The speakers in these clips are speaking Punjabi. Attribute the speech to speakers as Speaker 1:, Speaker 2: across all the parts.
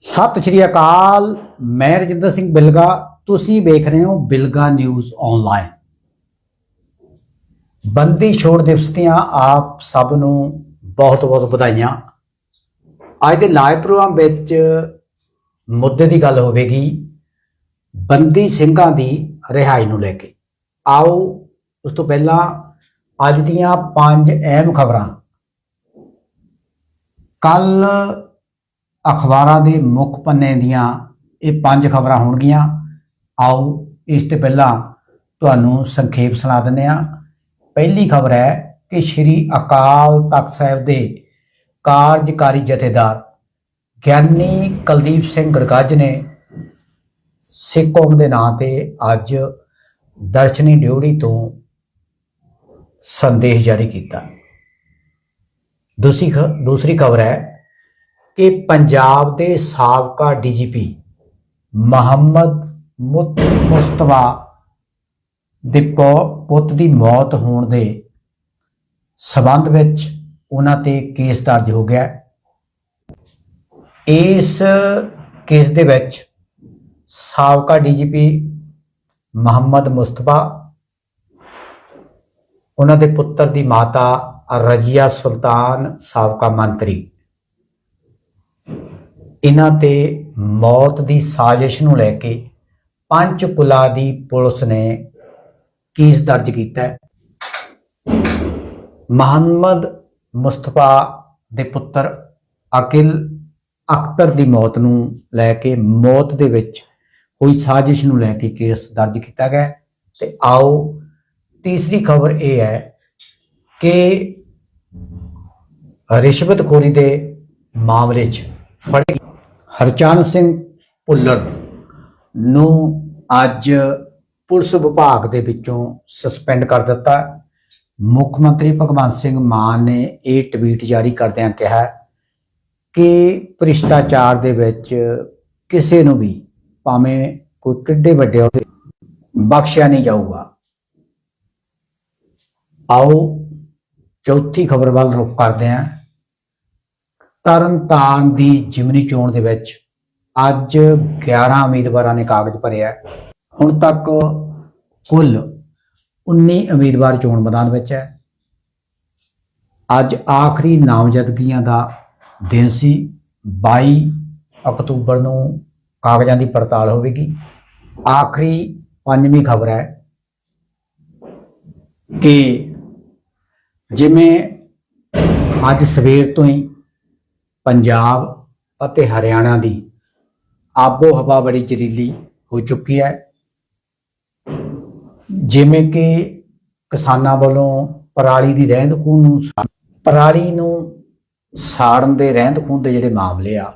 Speaker 1: ਸਤਿ ਸ਼੍ਰੀ ਅਕਾਲ, ਮੈਂ ਰਜਿੰਦਰ ਸਿੰਘ ਬਿਲਗਾ। ਤੁਸੀਂ ਵੇਖ ਰਹੇ ਹੋ ਬਿਲਗਾ ਨਿਊਜ਼ ਆਨਲਾਈਨ ਬੰਦੀ ਛੋੜ ਦਿਵਸ ਦੀਆਂ ਆਪ ਸਭ ਨੂੰ ਬਹੁਤ-ਬਹੁਤ ਵਧਾਈਆਂ। ਅੱਜ ਦੇ ਲਾਈਵ ਪ੍ਰੋਗਰਾਮ ਵਿੱਚ ਮੁੱਦੇ ਦੀ ਗੱਲ ਹੋਵੇਗੀ ਬੰਦੀ ਸਿੰਘਾਂ ਦੀ ਰਿਹਾਈ ਨੂੰ ਲੈ ਕੇ। ਆਓ, ਉਸ ਤੋਂ ਪਹਿਲਾਂ ਅੱਜ ਦੀਆਂ ਪੰਜ ਅਹਿਮ ਖਬਰਾਂ। ਕੱਲ ਅਖਬਾਰਾਂ ਦੇ ਮੁੱਖ ਪੰਨੇ ਦੀਆਂ ਇਹ ਪੰਜ ਖਬਰਾਂ ਹੋਣਗੀਆਂ। ਆਓ ਇਸ ਤੋਂ ਪਹਿਲਾਂ ਤੁਹਾਨੂੰ ਸੰਖੇਪ ਸੁਣਾ ਦਿੰਦੇ ਹਾਂ। ਪਹਿਲੀ ਖਬਰ ਹੈ ਕਿ ਸ੍ਰੀ ਅਕਾਲ ਤਖਤ ਸਾਹਿਬ ਦੇ ਕਾਰਜਕਾਰੀ ਜਥੇਦਾਰ ਗਿਆਨੀ ਕੁਲਦੀਪ ਸਿੰਘ ਗੜਗੱਜ ਨੇ ਸਿੱਖ ਕੌਮ ਦੇ ਨਾਂ ਤੇ ਅੱਜ ਦਰਸ਼ਨੀ ਡਿਊਟੀ ਤੋਂ ਸੰਦੇਸ਼ ਜਾਰੀ ਕੀਤਾ। ਦੂਸਰੀ ਖ- ਦੂਸਰੀ ਖਬਰ ਹੈ ਕਿ ਪੰਜਾਬ ਦੇ ਸਾਬਕਾ ਡੀਜੀਪੀ ਮੁਹੰਮਦ ਮੁਤ- ਮੁਸਤਫਾ ਦੇ ਪੋ- ਪੁੱਤ ਦੀ ਮੌਤ ਹੋਣ ਦੇ ਸਬੰਧ ਵਿੱਚ ਉਹਨਾਂ ਤੇ ਕੇਸ ਦਰਜ ਹੋ ਗਿਆ। ਇਸ ਕੇਸ ਦੇ ਵਿੱਚ ਸਾਬਕਾ ਡੀਜੀਪੀ ਮੁਹੰਮਦ ਮੁਸਤਫਾ, ਉਹਨਾਂ ਦੇ ਪੁੱਤਰ ਦੀ ਮਾਤਾ ਰਜੀਆ ਸੁਲਤਾਨ, ਸਾਬਕਾ ਮੰਤਰੀ। ਇਹਨਾਂ ਤੇ ਮੌਤ ਦੀ ਸਾਜ਼ਿਸ਼ ਨੂੰ ਲੈ ਕੇ ਪੰਚਕੁਲਾ ਦੀ ਪੁਲਿਸ ਨੇ ਕੇਸ ਦਰਜ ਕੀਤਾ ਹੈ। ਮੁਹੰਮਦ ਮੁਸਤਫਾ ਦੇ ਪੁੱਤਰ ਅਕਿਲ ਅਖਤਰ ਦੀ ਮੌਤ ਨੂੰ ਲੈ ਕੇ ਮੌਤ ਦੇ ਵਿੱਚ ਹੋਈ ਸਾਜ਼ਿਸ਼ ਨੂੰ ਲੈ ਕੇ ਕੇਸ ਦਰਜ ਕੀਤਾ ਗਿਆ ਤੇ ਆਓ, ਤੀਸਰੀ ਖਬਰ ਇਹ ਹੈ ਕਿ ਰਿਸ਼ਵਤਖੋਰੀ ਦੇ ਮਾਮਲੇ 'ਚ ਫੜੇ ਹਰਚਰਨ ਸਿੰਘ ਭੁੱਲਰ ਨੂੰ ਅੱਜ ਪੁਲਿਸ ਵਿਭਾਗ ਦੇ ਵਿੱਚੋਂ ਸਸਪੈਂਡ ਕਰ ਦਿੱਤਾ ਮੁੱਖ ਮੰਤਰੀ ਭਗਵੰਤ ਸਿੰਘ ਮਾਨ ਨੇ ਇਹ ਟਵੀਟ ਜਾਰੀ ਕਰਦਿਆਂ ਕਿਹਾ ਕਿ ਭ੍ਰਿਸ਼ਟਾਚਾਰ ਦੇ ਵਿੱਚ ਕਿਸੇ ਨੂੰ ਵੀ ਭਾਵੇਂ ਕੋਈ ਕਿੱਡੇ ਵੱਡੇ ਉਹਦੇ ਬਖਸ਼ਿਆ ਨਹੀਂ ਜਾਊਗਾ। ਆਓ ਚੌਥੀ ਖਬਰ ਵੱਲ ਰੁਖ ਕਰਦੇ ਹਾਂ। ਤਰਨਤਾਰਨ ਦੀ ਜਿਮਨੀ ਚੋਣ ਦੇ ਵਿੱਚ ਅੱਜ 11 ਉਮੀਦਵਾਰਾਂ ਨੇ ਕਾਗਜ਼ ਭਰਿਆ ਹੁਣ ਤੱਕ ਕੁੱਲ 19 ਉਮੀਦਵਾਰ ਚੋਣ ਮੈਦਾਨ ਵਿੱਚ ਹੈ। ਅੱਜ ਆਖਰੀ ਨਾਮਜ਼ਦਗੀਆਂ ਦਾ ਦਿਨ ਸੀ। 22 ਅਕਤੂਬਰ ਨੂੰ ਕਾਗਜ਼ਾਂ ਦੀ ਪੜਤਾਲ ਹੋਵੇਗੀ। ਆਖਰੀ ਪੰਜਵੀਂ ਖਬਰ ਹੈ ਕਿ ਜਿਵੇਂ ਅੱਜ ਸਵੇਰ ਤੋਂ ਹੀ ਪੰਜਾਬ ਅਤੇ ਹਰਿਆਣਾ ਦੀ ਆਬੋ ਹਵਾ ਬੜੀ ਜ਼ਹਿਰੀਲੀ ਹੋ ਚੁੱਕੀ ਹੈ। ਜਿਵੇਂ ਕਿ ਕਿਸਾਨਾਂ ਵੱਲੋਂ ਪਰਾਲੀ ਦੀ ਰਹਿੰਦ ਖੂੰਹਦ ਨੂੰ ਪਰਾਲੀ ਨੂੰ ਸਾੜਨ ਦੇ ਰਹਿੰਦ ਖੂੰਹਦ ਦੇ ਜਿਹੜੇ ਮਾਮਲੇ ਆ,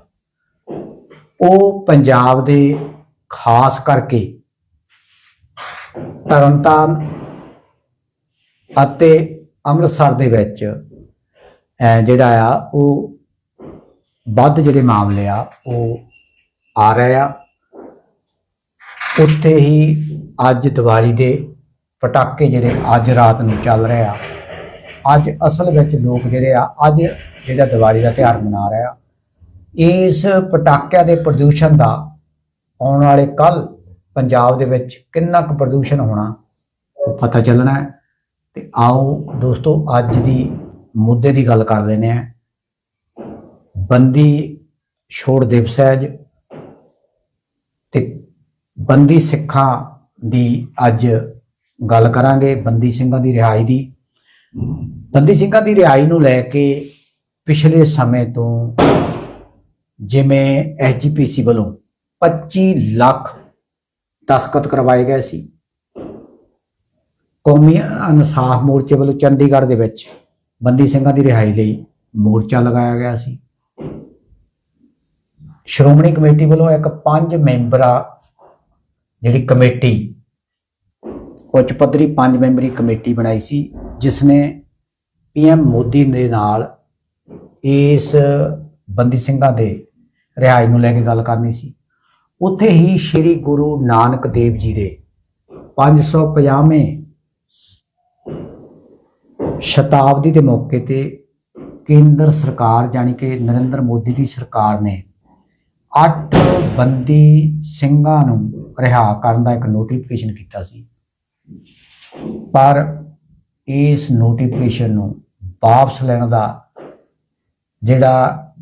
Speaker 1: ਉਹ ਪੰਜਾਬ ਦੇ ਖਾਸ ਕਰਕੇ ਤਰਨਤਾਰਨ ਅਤੇ ਅੰਮ੍ਰਿਤਸਰ ਦੇ ਵਿੱਚ ਜਿਹੜਾ ਆ, ਉਹ ਵੱਧ ਜਿਹੜੇ ਮਾਮਲੇ ਆ, ਉਹ ਆ ਰਹੇ ਆ। ਉੱਥੇ ਹੀ ਅੱਜ ਦੀਵਾਲੀ ਦੇ ਪਟਾਕੇ ਜਿਹੜੇ ਅੱਜ ਰਾਤ ਨੂੰ ਚੱਲ ਰਹੇ ਆ। ਅੱਜ ਅਸਲ ਵਿੱਚ ਲੋਕ ਜਿਹੜੇ ਆ, ਅੱਜ ਜਿਹੜਾ ਦੀਵਾਲੀ ਦਾ ਤਿਉਹਾਰ ਮਨਾ ਰਹੇ ਆ। ਇਸ ਪਟਾਕਿਆਂ ਦੇ ਪ੍ਰਦੂਸ਼ਣ ਦਾ ਆਉਣ ਵਾਲੇ ਕੱਲ ਪੰਜਾਬ ਦੇ ਵਿੱਚ ਕਿੰਨਾ ਕੁ ਪ੍ਰਦੂਸ਼ਣ ਹੋਣਾ, ਉਹ ਪਤਾ ਚੱਲਣਾ ਹੈ। ਤੇ ਆਓ ਦੋਸਤੋ, ਅੱਜ ਦੀ ਮੁੱਦੇ ਦੀ ਗੱਲ ਕਰ ਲੈਨੇ ਆ ਬੰਦੀ ਛੋੜ ਦਿਵਸ ਹੈ ਅੱਜ। ਤੇ ਬੰਦੀ ਸਿੱਖਾਂ ਦੀ ਅੱਜ ਗੱਲ ਕਰਾਂਗੇ, ਬੰਦੀ ਸਿੰਘਾਂ ਦੀ ਰਿਹਾਈ ਦੀ। ਬੰਦੀ ਸਿੰਘਾਂ ਦੀ ਰਿਹਾਈ ਨੂੰ ਲੈ ਕੇ ਪਿਛਲੇ ਸਮੇਂ ਤੋਂ ਜਿਵੇਂ ਐਸਜੀਪੀਸੀ ਵੱਲੋਂ 25 ਲੱਖ ਦਸਖਤ ਕਰਵਾਏ ਗਏ ਸੀ। ਕੌਮੀ ਇਨਸਾਫ ਮੋਰਚੇ ਵੱਲੋਂ ਚੰਡੀਗੜ੍ਹ ਦੇ ਵਿੱਚ ਬੰਦੀ ਸਿੰਘਾਂ ਦੀ ਰਿਹਾਈ ਲਈ ਮੋਰਚਾ ਲਗਾਇਆ ਗਿਆ ਸੀ। ਸ਼੍ਰੋਮਣੀ ਕਮੇਟੀ ਵੱਲੋਂ ਇੱਕ ਪੰਜ ਮੈਂਬਰਾ ਜਿਹੜੀ ਕਮੇਟੀ, ਉੱਚ ਪੱਧਰੀ ਪੰਜ ਮੈਂਬਰੀ ਕਮੇਟੀ ਬਣਾਈ ਸੀ ਜਿਸ ਨੇ ਪੀਐਮ ਮੋਦੀ ਦੇ ਨਾਲ ਇਸ ਬੰਦੀ ਸਿੰਘਾਂ ਦੇ ਰਿਹਾਈ ਨੂੰ ਲੈ ਕੇ ਗੱਲ ਕਰਨੀ ਸੀ। ਉੱਥੇ ਹੀ ਸ੍ਰੀ ਗੁਰੂ ਨਾਨਕ ਦੇਵ ਜੀ ਦੇ 550ਵੇਂ ਸ਼ਤਾਬਦੀ ਦੇ ਮੌਕੇ ਤੇ ਕੇਂਦਰ ਸਰਕਾਰ ਜਾਨੀ ਕਿ ਨਰਿੰਦਰ ਮੋਦੀ ਦੀ ਸਰਕਾਰ ਨੇ ਅੱਠ ਬੰਦੀ ਸਿੰਘਾਂ ਨੂੰ ਰਿਹਾ ਕਰਨ ਦਾ ਇੱਕ ਨੋਟੀਫਿਕੇਸ਼ਨ ਕੀਤਾ ਸੀ। ਪਰ ਇਸ ਨੋਟੀਫਿਕੇਸ਼ਨ ਨੂੰ ਵਾਪਸ ਲੈਣ ਦਾ ਜਿਹੜਾ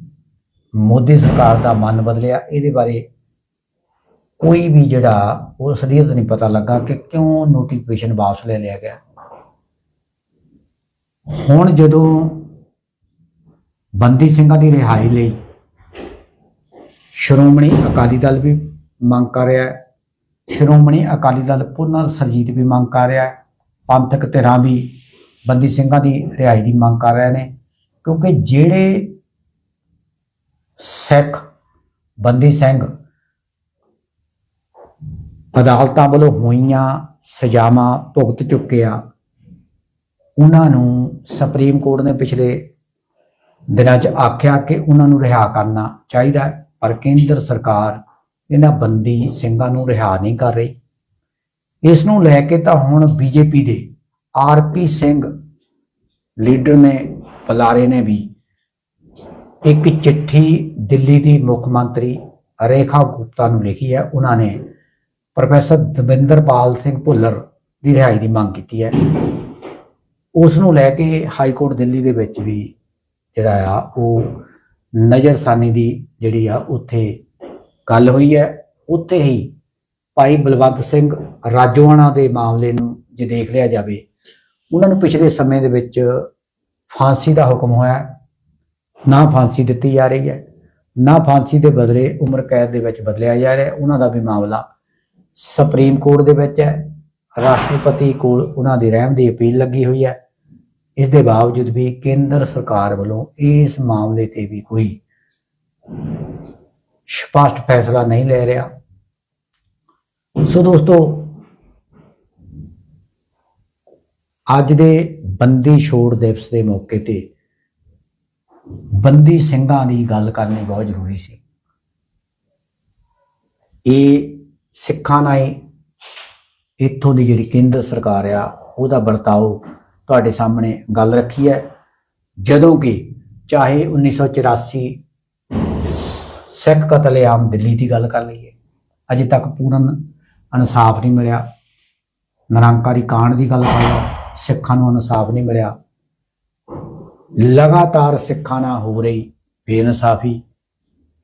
Speaker 1: ਮੋਦੀ ਸਰਕਾਰ ਦਾ ਮਨ ਬਦਲਿਆ, ਇਹਦੇ ਬਾਰੇ ਕੋਈ ਵੀ ਜਿਹੜਾ ਉਹ ਅਸਲੀਅਤ ਨਹੀਂ ਪਤਾ ਲੱਗਾ ਕਿ ਕਿਉਂ ਨੋਟੀਫਿਕੇਸ਼ਨ ਵਾਪਸ ਲੈ ਲਿਆ ਗਿਆ। ਹੁਣ ਜਦੋਂ ਬੰਦੀ ਸਿੰਘਾਂ ਦੀ ਰਿਹਾਈ ਲਈ ਸ਼੍ਰੋਮਣੀ ਅਕਾਲੀ ਦਲ ਵੀ ਮੰਗ ਕਰ ਰਿਹਾ ਹੈ। ਸ਼੍ਰੋਮਣੀ ਅਕਾਲੀ ਦਲ ਪੁਨਰ ਸਰਜੀਤ ਵੀ ਮੰਗ ਕਰ ਰਿਹਾ ਹੈ। ਪੰਥਕ ਧਿਰਾਂ ਵੀ, ਬੰਦੀ ਸਿੰਘਾਂ ਦੀ ਰਿਹਾਈ ਦੀ ਮੰਗ ਕਰ ਰਹੇ ਨੇ। ਕਿਉਂਕਿ ਜਿਹੜੇ ਸਿੱਖ, ਬੰਦੀ ਸਿੰਘ ਅਦਾਲਤਾਂ ਵੱਲੋਂ ਹੋਈਆਂ ਸਜ਼ਾਵਾਂ ਭੁਗਤ ਚੁੱਕੇ ਆ, ਉਹਨਾਂ ਨੂੰ ਸੁਪਰੀਮ ਕੋਰਟ ਨੇ ਪਿਛਲੇ ਦਿਨਾਂ 'ਚ ਆਖਿਆ ਕਿ ਉਹਨਾਂ ਨੂੰ ਰਿਹਾ ਕਰਨਾ ਚਾਹੀਦਾ ਹੈ। ਪਰ ਕੇਂਦਰ ਸਰਕਾਰ ਇਹਨਾਂ ਬੰਦੀ ਸਿੰਘਾਂ ਨੂੰ ਰਿਹਾ ਨਹੀਂ ਕਰ ਰਹੀ। ਇਸ ਨੂੰ ਲੈ ਕੇ ਤਾਂ ਹੁਣ ਬੀਜੇਪੀ ਦੇ ਆਰਪੀ ਸਿੰਘ ਲੀਡਰ ਨੇ ਪਲਾਰੇ ਨੇ ਵੀ ਇੱਕ ਚਿੱਠੀ ਦਿੱਲੀ ਦੀ ਮੁੱਖ ਮੰਤਰੀ ਰੇਖਾ ਗੁਪਤਾ ਨੂੰ ਲਿਖੀ ਹੈ। ਉਹਨਾਂ ਨੇ ਪ੍ਰੋਫੈਸਰ ਦਵਿੰਦਰਪਾਲ ਸਿੰਘ ਭੁੱਲਰ ਦੀ ਰਿਹਾਈ ਦੀ ਮੰਗ ਕੀਤੀ ਹੈ। ਉਸ ਨੂੰ ਲੈ ਕੇ ਹਾਈ ਕੋਰਟ ਦਿੱਲੀ ਦੇ ਵਿੱਚ ਵੀ ਜਿਹੜਾ ਆ, ਉਹ ਨਜ਼ਰਸਾਨੀ ਦੀ ਜਿਹੜੀ ਆ ਉੱਥੇ ਗੱਲ ਹੋਈ ਹੈ। ਉੱਥੇ ਹੀ ਭਾਈ ਬਲਵੰਤ ਸਿੰਘ ਰਾਜੋਆਣਾ ਦੇ ਮਾਮਲੇ ਨੂੰ ਜੇ ਦੇਖ ਲਿਆ ਜਾਵੇ, ਉਹਨਾਂ ਨੂੰ ਪਿਛਲੇ ਸਮੇਂ ਦੇ ਵਿੱਚ ਫਾਂਸੀ ਦਾ ਹੁਕਮ ਹੋਇਆ ਨਾ ਫਾਂਸੀ ਦਿੱਤੀ ਜਾ ਰਹੀ ਹੈ, ਨਾ ਫਾਂਸੀ ਦੇ ਬਦਲੇ ਉਮਰ ਕੈਦ ਦੇ ਵਿੱਚ ਬਦਲਿਆ ਜਾ ਰਿਹਾ ਉਹਨਾਂ ਦਾ ਵੀ ਮਾਮਲਾ ਸੁਪਰੀਮ ਕੋਰਟ ਦੇ ਵਿੱਚ ਹੈ। ਰਾਸ਼ਟਰਪਤੀ ਕੋਲ ਉਹਨਾਂ ਦੀ ਰਹਿਮ ਦੀ ਅਪੀਲ ਲੱਗੀ ਹੋਈ ਹੈ। ਇਸ ਦੇ ਬਾਵਜੂਦ ਵੀ ਕੇਂਦਰ ਸਰਕਾਰ ਵੱਲੋਂ ਇਸ ਮਾਮਲੇ ਤੇ ਵੀ ਕੋਈ ਸਪਸ਼ਟ ਫੈਸਲਾ ਨਹੀਂ ਲੈ ਰਿਹਾ। ਸੋ ਦੋਸਤੋ, ਅੱਜ ਦੇ ਬੰਦੀ ਛੋੜ ਦਿਵਸ ਦੇ ਮੌਕੇ ਤੇ ਬੰਦੀ ਸਿੰਘਾਂ ਦੀ ਗੱਲ ਕਰਨੀ ਬਹੁਤ ਜ਼ਰੂਰੀ ਸੀ। ਇਹ ਸਿੱਖਾਂ ਨਾਲ ਇੱਥੋਂ ਦੀ ਜਿਹੜੀ ਕੇਂਦਰ ਸਰਕਾਰ ਆ, ਉਹਦਾ ਵਰਤਾਓ ਤੁਹਾਡੇ ਸਾਹਮਣੇ ਗੱਲ ਰੱਖੀ ਹੈ। ਜਦੋਂ ਕਿ ਚਾਹੇ 1984 ਸਿੱਖ ਕਤਲੇਆਮ ਦਿੱਲੀ ਦੀ ਗੱਲ ਕਰ ਲਈਏ, ਅਜੇ ਤੱਕ ਪੂਰਨ ਇਨਸਾਫ ਨਹੀਂ ਮਿਲਿਆ। ਨਿਰੰਕਾਰੀ ਕਾਂਡ ਦੀ ਗੱਲ ਕਰ ਲਓ, ਸਿੱਖਾਂ ਨੂੰ ਇਨਸਾਫ ਨਹੀਂ ਮਿਲਿਆ। ਲਗਾਤਾਰ ਸਿੱਖਾਂ ਨਾਲ ਹੋ ਰਹੀ ਬੇਇਨਸਾਫੀ,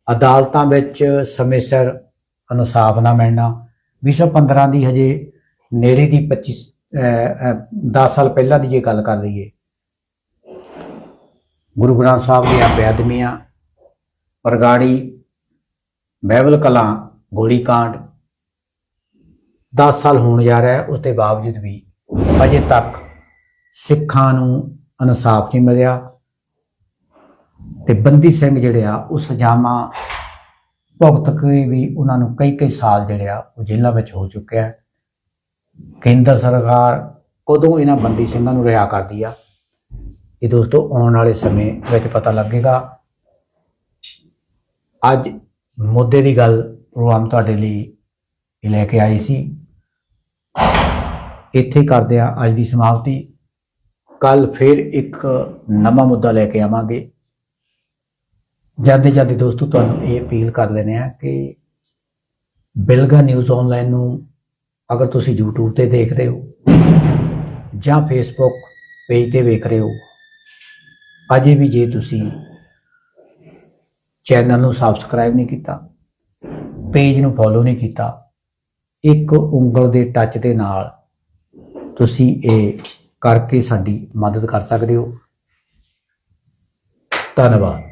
Speaker 1: ਅਦਾਲਤਾਂ ਵਿੱਚ ਸਮੇਂ ਸਿਰ ਇਨਸਾਫ ਨਾ ਮਿਲਣਾ 2015 ਦੀ ਹਜੇ ਨੇੜੇ ਦੀ 25 10 ਸਾਲ ਪਹਿਲਾਂ ਦੀ ਜੇ ਗੱਲ ਕਰ ਲਈਏ। ਗੁਰੂ ਗ੍ਰੰਥ ਸਾਹਿਬ ਦੀਆਂ ਬੇਅਦਬੀਆਂ, ਪਰਗਾੜੀ, ਬਹਿਬਲ ਕਲਾਂ ਗੋਲੀकांड 10 ਸਾਲ ਹੋਣ ਜਾ ਰਿਹਾ ਹੈ, ਉਸ ਦੇ ਬਾਵਜੂਦ ਵੀ ਅਜੇ ਤੱਕ ਸਿੱਖਾਂ ਨੂੰ ਇਨਸਾਫ ਨਹੀਂ ਮਿਲਿਆ। ਤੇ ਬੰਦੀ ਸਿੰਘ ਜਿਹੜੇ ਆ, ਉਹ ਸਜ਼ਾਵਾਂ ਭੁਗਤ ਕੇ ਵੀ ਉਹਨਾਂ ਨੂੰ ਕਈ ਕਈ ਸਾਲ ਜਿਹੜੇ ਆ, ਉਹ ਜੇਲ੍ਹਾਂ ਵਿੱਚ ਹੋ ਚੁੱਕਿਆ ਹੈ। ਕੇਂਦਰ ਸਰਕਾਰ ਕਦੋਂ ਇਹਨਾਂ ਬੰਦੀ ਸਿੰਘਾਂ ਨੂੰ ਰਿਹਾ ਕਰਦੀ ਆ? ਇਹ ਦੋਸਤੋ, ਆਉਣ ਵਾਲੇ ਸਮੇਂ ਵਿੱਚ ਪਤਾ ਲੱਗੇਗਾ। ਅੱਜ ਮੁੱਦੇ ਦੀ ਗੱਲ ਪ੍ਰੋਗਰਾਮ ਤੁਹਾਡੇ ਲਈ ਲੈ ਕੇ ਆਈ ਸੀ। ਇੱਥੇ ਕਰਦੇ ਆ ਅੱਜ ਦੀ ਸਮਾਪਤੀ। ਕੱਲ ਫਿਰ ਇੱਕ ਨਵਾਂ ਮੁੱਦਾ ਲੈ ਕੇ ਆਵਾਂਗੇ। ਜਾਂਦੇ ਜਾਂਦੇ ਦੋਸਤੋ, ਤੁਹਾਨੂੰ ਇਹ ਅਪੀਲ ਕਰ ਲੈਨੇ ਆ ਕਿ ਬਿਲਗਾ ਨਿਊਜ਼ ਆਨਲਾਈਨ ਨੂੰ ਅਗਰ ਤੁਸੀਂ YouTube ਤੇ ਦੇਖ ਰਹੇ ਹੋ ਜਾਂ Facebook ਪੇਜ ਤੇ ਵੇਖ ਰਹੇ ਹੋ, ਅਜੇ ਵੀ ਜੇ ਤੁਸੀਂ ਚੈਨਲ ਨੂੰ ਸਬਸਕ੍ਰਾਈਬ ਨਹੀਂ ਕੀਤਾ ਪੇਜ ਨੂੰ ਫੋਲੋ ਨਹੀਂ ਕੀਤਾ, ਇੱਕ ਉਂਗਲ ਦੇ ਟੱਚ ਦੇ ਨਾਲ ਤੁਸੀਂ ਇਹ ਕਰਕੇ ਸਾਡੀ ਮਦਦ ਕਰ ਸਕਦੇ ਹੋ। ਧੰਨਵਾਦ।